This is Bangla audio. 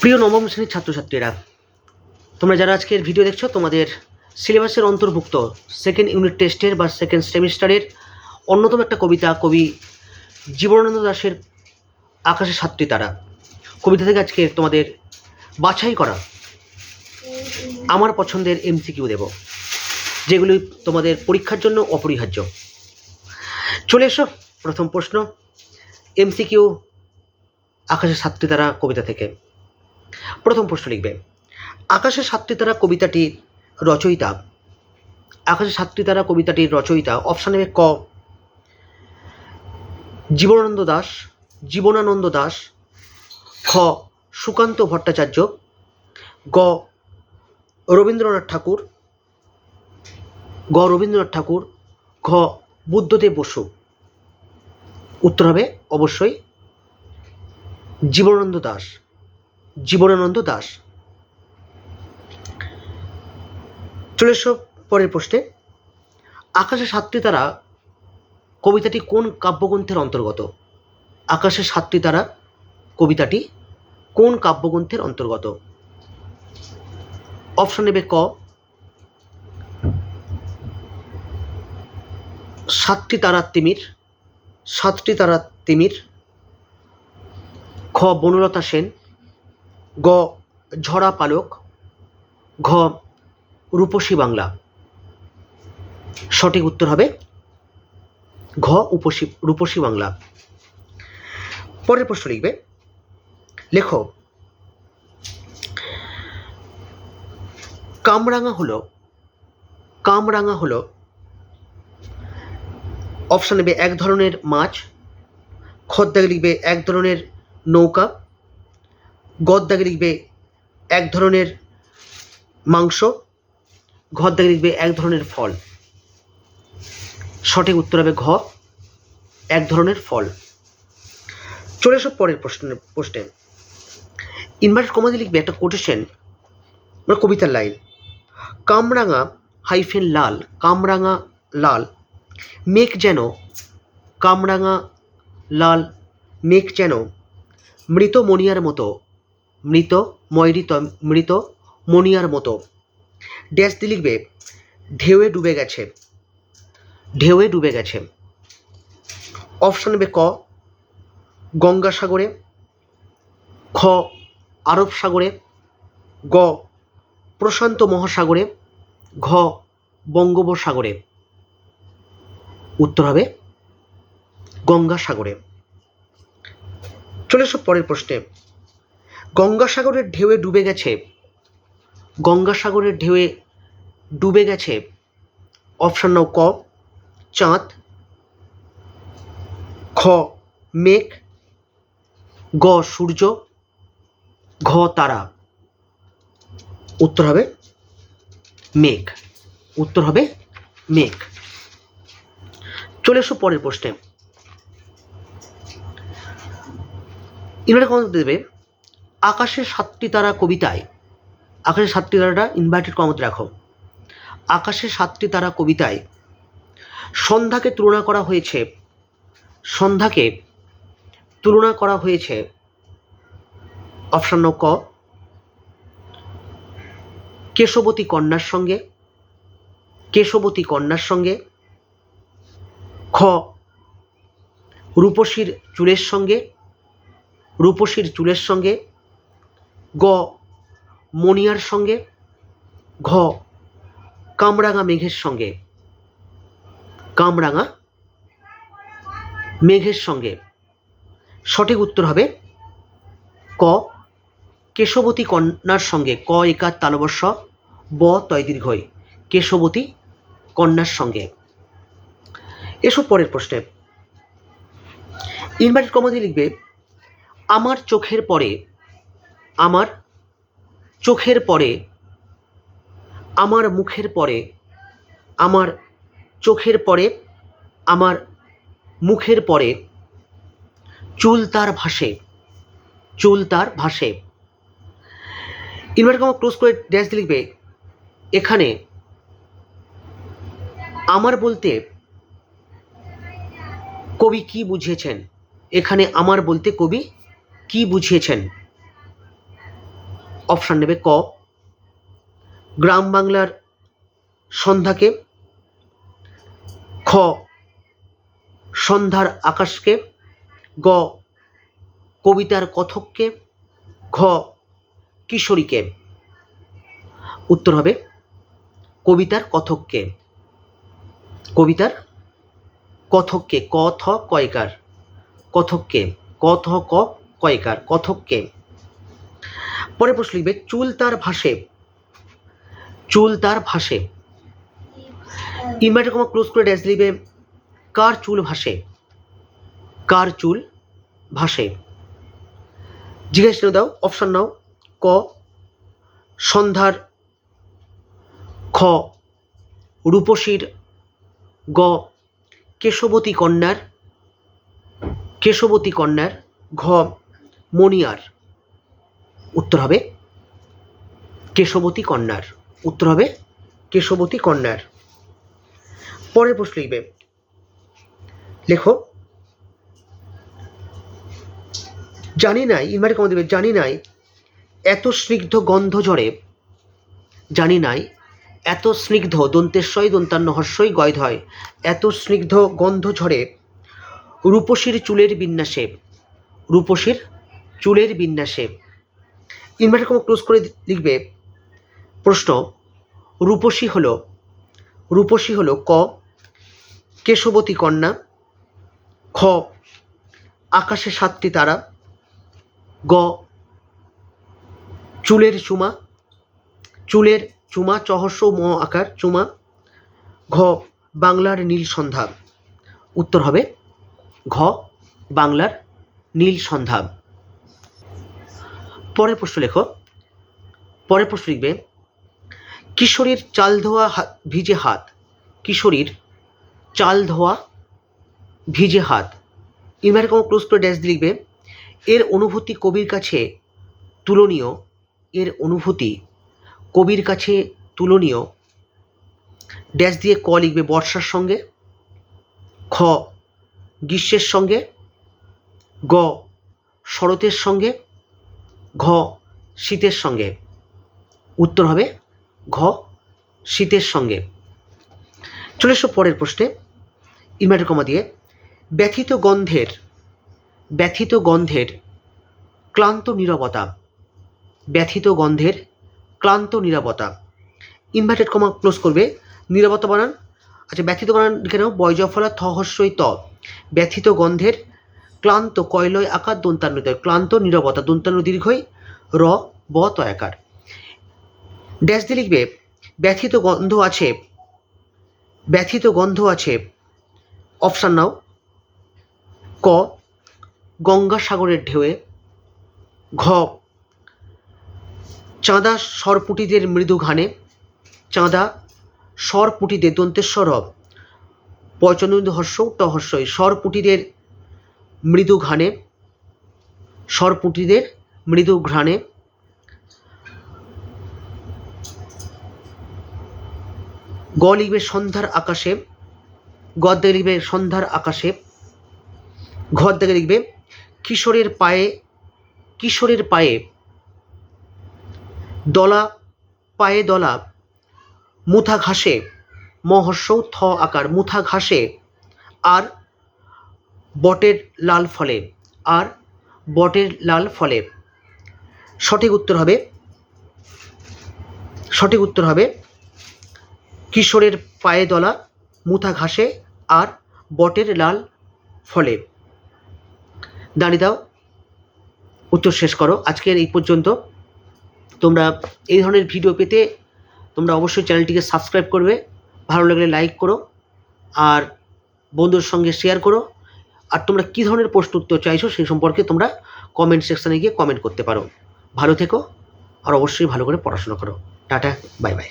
প্রিয় নবম শ্রেণির ছাত্রছাত্রীরা, তোমরা যারা আজকের ভিডিও দেখছ, তোমাদের সিলেবাসের অন্তর্ভুক্ত সেকেন্ড ইউনিট টেস্টের বা সেকেন্ড সেমিস্টারের অন্যতম একটা কবিতা, কবি জীবনানন্দ দাশের আকাশে সাতটি তারা। কবিতা থেকে আজকে তোমাদের বাছাই করা আমার পছন্দের এমসিকিউ দেব, যেগুলি তোমাদের পরীক্ষার জন্য অপরিহার্য। চলে এসো, প্রথম প্রশ্ন, এমসিকিউ আকাশে সাতটি তারা কবিতা থেকে। প্রথম প্রশ্ন লিখবে আকাশে সাতটি তারা কবিতাটির রচয়িতা আকাশে সাতটি তারা কবিতাটির রচয়িতা অপশান নেবে ক, জীবনানন্দ দাস জীবনানন্দ দাস, খ, সুকান্ত ভট্টাচার্য, গ, রবীন্দ্রনাথ ঠাকুর, গ, রবীন্দ্রনাথ ঠাকুর, ঘ, বুদ্ধদেব বসু। উত্তর হবে অবশ্যই জীবনানন্দ দাস। জীবনানন্দ দাস। চলে পরের প্রশ্নে। আকাশে সাতটি তারা কবিতাটি কোন কাব্যগ্রন্থের অন্তর্গত? আকাশে সাতটি তারা কবিতাটি কোন কাব্যগ্রন্থের অন্তর্গত? অপশন নেবে ক। সাতটি তারা তিমির, সাতটি তারা তিমির। খ, বনলতা সেন গ, ঝরা পালক, ঘ, রূপসী বাংলা। সঠিক উত্তর হবে ঘ, উপসী, রূপসী বাংলা। পরের প্রশ্ন লিখবে। লেখো, কামরাঙা হলো কামরাঙা হলো অপশান নেবে এক ধরনের মাছ খদ্দাকে লিখবে এক ধরনের নৌকা গদ্দাকে লিখবে এক ধরনের মাংস ঘদ্দাকে লিখবে এক ধরনের ফল। সঠিক উত্তর হবে ঘ, এক ধরনের ফল। চলে এসব পরের প্রশ্ন, প্রশ্নে। ইনভার্টেড কমাতে লিখবে একটা কোটেশন মানে কবিতার লাইন কামরাঙা হাইফেন লাল, কামরাঙা লাল মেঘ যেন, কামরাঙা লাল মেঘ যেন মৃত মনিয়ার মতো মৃত ময়রিত মৃত মনিয়ার মতো। ড্যাশ দিয়ে লিখবে, ঢেউয়ে ডুবে গেছে। ঢেউয়ে ডুবে গেছে। অপশান নেবে, ক, গঙ্গাসাগরে, খ আরব সাগরে গ, প্রশান্ত মহাসাগরে, ঘ, বঙ্গোপসাগরে। উত্তর হবে, গঙ্গাসাগরে। চলে এসো পরের প্রশ্নে। গঙ্গাসাগরের ঢেউয়ে ডুবে গেছে, গঙ্গাসাগরের ঢেউয়ে ডুবে গেছে অপশান নাও ক, চাঁদ খ মেঘ, গ, সূর্য, ঘ, তারা। উত্তর হবে মেঘ, উত্তর হবে মেঘ। চলে এসো পরের প্রশ্নে। ইনভার্টেড কমা দেবে আকাশের সাতটি তারা কবিতায়, আকাশের সাতটি তারাটা ইনভার্টেড কমাতে রাখো আকাশের সাতটি তারা কবিতায় সন্ধ্যাকে তুলনা করা হয়েছে, সন্ধ্যাকে তুলনা করা হয়েছে অপশান ক, কেশবতী কন্যার সঙ্গে, কেশবতী কন্যার সঙ্গে, খ, রূপসীর চুলের সঙ্গে, রূপসীর চুলের সঙ্গে গ মনিয়ার সঙ্গে, ঘ, কামরাঙা মেঘের সঙ্গে, কামরাঙা মেঘের সঙ্গে। সঠিক উত্তর হবে ক, কেশবতী কন্যার সঙ্গে, ক একার তালবস্য ব তয় দীর্ঘই কেশবতী কন্যার সঙ্গে। এসব পরের প্রশ্নে। ইনভার্টেড কমাতে লিখবে, আমার চোখের পরে আমার চোখের পরে, আমার মুখের পরে, আমার চোখের পরে, আমার মুখের পরে, চুল তার ভাসে, চুল তার ভাসে। ইনভার্টার কমা ক্লোজ করে ড্যাশ লিখবে, এখানে আমার বলতে কবি কি বুঝিয়েছেন? এখানে আমার বলতে কবি কি বুঝিয়েছেন? অপশান নেবে ক। গ্রাম বাংলার সন্ধ্যাকে। খ, সন্ধ্যার আকাশকে। গ, কবিতার কথককে। ঘ, কিশোরীকে। উত্তর হবে কবিতার কথককে। কবিতার কথককে, ক, থ, কয়কার। কথককে, ক, থ, ক, কয়কার। কথককে। পরে প্রশ্ন লিখবে, চুল তার ভাসে। চুল তার ভাসে। ইনভার্টার কমা ক্লোজ করে ড্যাশ লিখবে, কার চুল ভাসে? কার চুল ভাসে? জিজ্ঞাসা দাও, অপশান নাও, ক, সন্ধ্যার, খ, রূপসীর, গ, কেশবতী কন্যার কেশবতী কন্যার, ঘ, মণিয়ার। উত্তর হবে কেশবতী কন্যার। উত্তর হবে কেশবতী কন্যার। পরের প্রশ্ন লিখবে। লেখো। জানি নাই ইনভার্টে কমা দেবে, জানি নাই, এত স্নিগ্ধ গন্ধ ঝরে জানি নাই, এত স্নিগ্ধ দন্তেশ্বই দন্তান্ন হর্ষই গয়ধয় এত স্নিগ্ধ গন্ধ ঝরে, রূপসীর চুলের বিন্যাসে, রূপসীর চুলের বিন্যাসে ইনভার্টার কমা ক্লোজ করে লিখবে প্রশ্ন, রূপসী হল রূপসী হল ক, কেশবতী কন্যা, খ, আকাশে সাতটি তারা, গ, চুলের চুমা চুলের চুমা, চহস্য ম আকার চুমা, ঘ, বাংলার নীল সন্ধ্যা। উত্তর হবে ঘ, বাংলার নীল সন্ধ্যা। পরের প্রশ্ন লেখো। পরের প্রশ্ন লিখবে, কিশোরীর চাল ধোয়া ভিজে হাত। কিশোরীর চাল ধোয়া ভিজে হাত। ইনভার্টার ক্লোজ করে ড্যাশ লিখবে, এর অনুভূতি কবির কাছে তুলনীয়, এর অনুভূতি কবির কাছে তুলনীয়। ড্যাশ দিয়ে ক লিখবে, বর্ষার সঙ্গে। খ, গ্রীষ্মের সঙ্গে। গ, শরতের সঙ্গে। ঘ, শীতের সঙ্গে। উত্তর হবে ঘ, শীতের সঙ্গে। চলে এসো পরের প্রশ্নে। ইনভার্টার কমা দিয়ে, ব্যথিত গন্ধের ব্যথিত গন্ধের ক্লান্ত নীরবতা। ব্যথিত গন্ধের ক্লান্ত নীরবতা। ইনভার্টেড কমা ক্লোজ করবে, নীরবতা বানান। আচ্ছা ব্যথিত বানান নাও বয়জফলা থ হস্যই ত। ব্যথিত গন্ধের ক্লান্ত, কয়লয় আকার দন্তান্ন ক্লান্ত, নীরবতা দন্তান্ন দীর্ঘই, র, ব তয়াকার ড্যাশ দিয়ে লিখবে, ব্যথিত গন্ধ আছে, ব্যথিত গন্ধ আছে, অপশান নাও, ক, গঙ্গাসাগরের ঢেউয়ে, ঘ, চাঁদা সরপুটিদের মৃদু ঘানে চাঁদা সরপুটিদের দন্তেশ্বর পয়চন্দ্র হর্ষ ট হর্ষই, সরপুটিদের মৃদু ঘানে সরপুটিদের মৃদু ঘ্রাণে গ লিখবে সন্ধ্যার আকাশে গদ্যে লিখবে সন্ধ্যার আকাশে ঘর থেকে লিখবে কিশোরের পায়ে কিশোরের পায়ে, দলা পায়ে দলা মুথা ঘাসে মহর্ষৌ থ আকার মুথা ঘাসে আর বটের লাল ফলে, আর বটের লাল ফলে। সঠিক উত্তর হবে, সঠিক উত্তর হবে কিশোরের পায়ে দলা, মুথা ঘাসে, আর বটের লাল ফলে। দাঁড়িয়ে দাও, উত্তর শেষ করো। আজকের এই পর্যন্ত তোমরা এই ধরনের ভিডিও পেতে তোমরা অবশ্যই চ্যানেলটিকে সাবস্ক্রাইব করবে। ভালো লাগলে লাইক করো, আর বন্ধুর সঙ্গে শেয়ার করো। আর তোমরা কী ধরনের প্রশ্ন উত্তর চাইছো সেই সম্পর্কে তোমরা কমেন্ট সেকশানে গিয়ে কমেন্ট করতে পারো। ভালো থেকো আর অবশ্যই ভালো করে পড়াশোনা করো। Tata bye bye